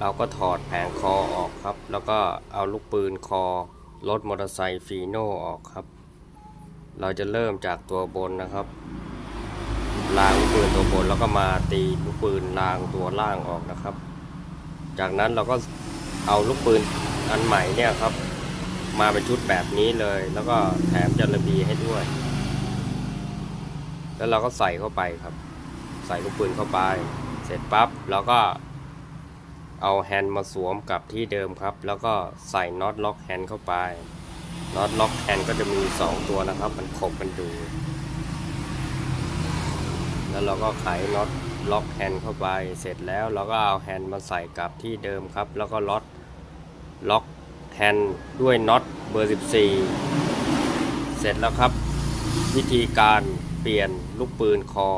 เราก็ถอดแผงคอออกครับ แล้วก็เอาลูกปืนคอรถมอเตอร์ไซค์ฟีโน่ออกครับ เราจะเริ่มจากตัวบนนะครับรางลูกปืนตัวบนแล้วก็มาตีลูกปืนรางตัวล่างออกนะครับ จากนั้นเราก็เอาลูกปืนอันใหม่เนี่ยครับ มาเป็นชุดแบบนี้เลย แล้วก็แถมจระบีให้ด้วย แล้วเราก็ใส่เข้าไปครับ ใส่ลูกปืนเข้าไป เสร็จปั๊บเราก็ เอาแฮนด์มาสวมกับที่เดิมครับ แล้วก็ใส่น็อตล็อกแฮนด์เข้าไปน็อตล็อกแฮนด์ก็จะมี 2 ตัวนะครับ มันขบกันดู แล้วเราก็ไขน็อตล็อกแฮนด์เข้าไปเสร็จแล้วเราก็เอาแฮนด์มาใส่กับที่เดิมครับ แล้วก็ล็อตล็อกแฮนด์ด้วยน็อตเบอร์ 14 เสร็จแล้วครับ วิธีการเปลี่ยนลูกปืนคอ